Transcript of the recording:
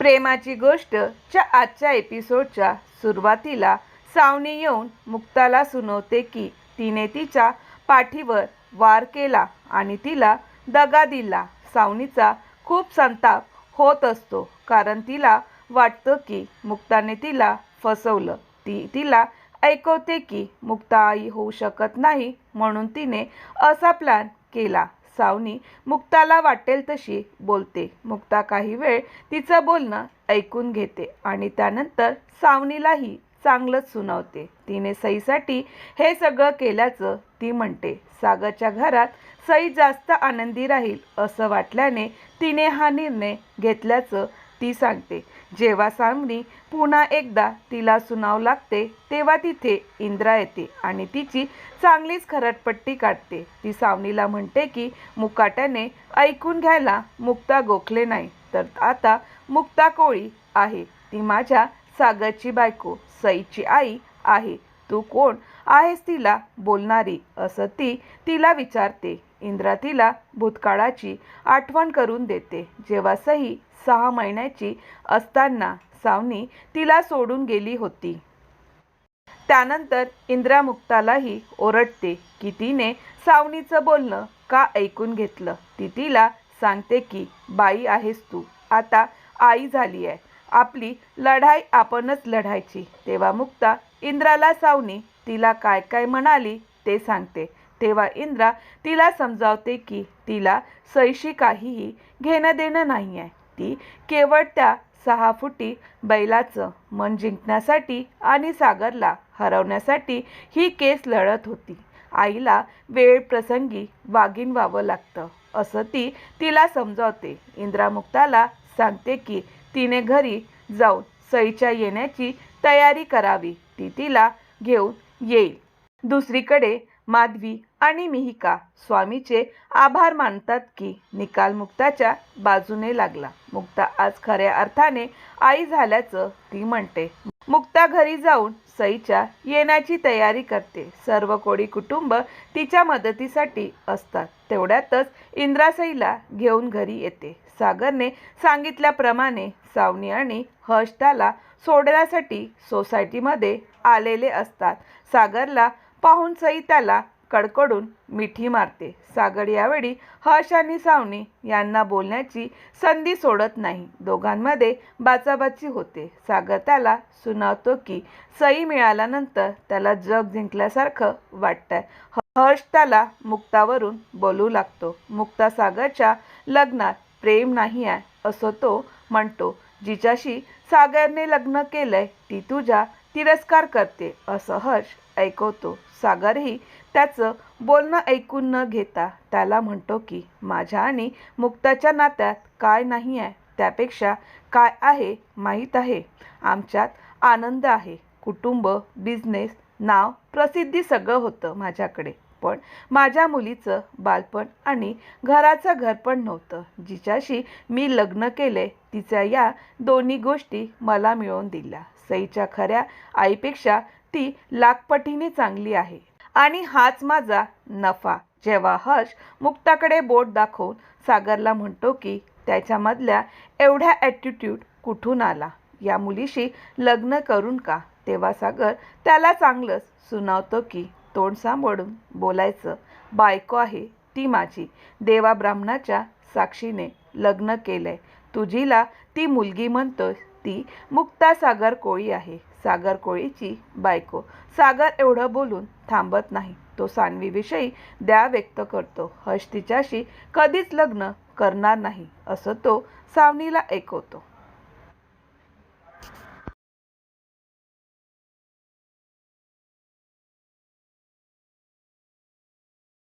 प्रेमाची गोष्ट च्या आजच्या एपिसोडच्या सुरुवातीला सावनी येऊन मुक्ताला सुनवते की तिने तिच्या पाठीवर वार केला आणि तिला दगा दिला. सावनीचा खूप संताप होत असतो कारण तिला वाटतं की मुक्ताने तिला फसवलं. ती तिला ऐकवते की मुक्ता आई होऊ शकत नाही म्हणून तिने असा प्लॅन केला. सावनी मुक्ताला वाटेल तशी बोलते. मुक्ता काही वेळ तिचं बोलणं ऐकून घेते आणि त्यानंतर सावनीलाही चांगलंच सुनावते. तिने सईसाठी हे सगळं केल्याचं ती म्हणते. सागरच्या घरात सई जास्त आनंदी राहील असं वाटल्याने तिने हा निर्णय घेतल्याचं ती सांगते. जेव्हा सामनी पुन्हा एकदा तिला सुनाव लागते तेव्हा तिथे इंद्रा येते आणि तिची चांगलीच खरटपट्टी काढते. ती सावनीला म्हणते की मुकाट्याने ऐकून घ्यायला मुक्ता गोखले नाही. तर आता मुक्ता कोळी आहे. ती माझ्या सागरची बायको सईची आई आहे. तू कोण आहेस तिला बोलणारी? असं ती तिला विचारते. इंद्रा तिला भूतकाळाची आठवण करून देते. जेव्हा सही सहा महिन्याची असताना सावनी तिला सोडून गेली होती. त्यानंतर इंद्रा मुक्तालाही ओरडते की तिने सावनीचं बोलणं का ऐकून घेतलं? ती तिला सांगते की बाई आहेस तू. आता आई झाली आहे. आपली लढाई आपणच लढायची. तेव्हा मुक्ता इंद्राला सावनी तिला काय काय म्हणाली ते सांगते. तेव्हा इंद्रा तिला समजावते की तिला सैशी काहीही घेणं देणं नाही आहे ती केवळ त्या सहा फुटी बैलाचं मन जिंकण्यासाठी आणि सागरला हरवण्यासाठी ही केस लढत होती. आईला वेळ प्रसंगी वागीन व्हावं लागतं असं ती तिला समजावते. इंद्रा मुक्ताला सांगते की तिने घरी जाऊन सईच्या येण्याची तयारी करावी. ती तिला घेऊन येईल. दुसरीकडे माधवी आणि मिहिका स्वामीचे आभार मानतात की निकाल मुक्ताच्या बाजूने लागला. मुक्ता आज खऱ्या अर्थाने आई झाल्याचं ती म्हणते. मुक्ता घरी जाऊन सईच्या येण्याची तयारी करते. सर्व कोळी कुटुंब तिच्या मदतीसाठी असतात. तेवढ्यातच इंद्रासईला घेऊन घरी येते. सागरने सांगितल्याप्रमाणे सावनी आणि हर्ष त्याला सोडण्यासाठी सोसायटीमध्ये आलेले असतात. सागरला पाहून सई त्याला कडकडून मिठी मारते. सागर यावेळी हर्ष आणि सावनी यांना बोलण्याची संधी सोडत नाही. दोघांमध्ये बाचाबाची होते. सागर त्याला सुनावतो की सई मिळाल्यानंतर त्याला जग जिंकल्यासारखं वाटतंय. हर्ष त्याला मुक्तावरून बोलू लागतो. मुक्ता सागरच्या लग्नात प्रेम नाही आहे असं तो म्हणतो. जिच्याशी सागरने लग्न केलंय ती तुझ्या तिरस्कार करते असं हर्ष ऐकवतो. सागरही त्याचं बोलणं ऐकून न घेता त्याला म्हणतो की माझ्या आणि मुक्ताच्या नात्यात काय नाही आहे? त्यापेक्षा काय आहे माहीत आहे? आमच्यात आनंद आहे. कुटुंब बिझनेस नाव प्रसिद्धी सगळं होतं माझ्याकडे. पण माझ्या मुलीचं बालपण आणि घराचं घरपण नव्हतं. जिच्याशी मी लग्न केले तिच्या या दोन्ही गोष्टी मला मिळवून दिल्या. सईच्या खऱ्या आईपेक्षा ती लाखपटीने चांगली आहे. आणि हाच माझा नफा. जेव्हा हर्ष मुक्ताकडे बोट दाखवून सागरला म्हणतो की त्याच्यामधल्या एवढ्या ॲटिट्यूड कुठून आला? या मुलीशी लग्न करून का? तेव्हा सागर त्याला चांगलंच सुनावतो की तोंड सांभाळून बोलायचं बायको आहे ती माझी. देवा ब्राह्मणाच्या साक्षीने लग्न केलंय. तुझीला ती मुलगी म्हणतोय. ती मुक्ता सागर कोळी आहे. सागर कोळीची बायको. सागर एवढं बोलून थांबत नाही. तो सानवीविषयी द्या व्यक्त करतो. हर्ष तिच्याशी कधीच लग्न करणार नाही असं तो सावनीला ऐकवतो.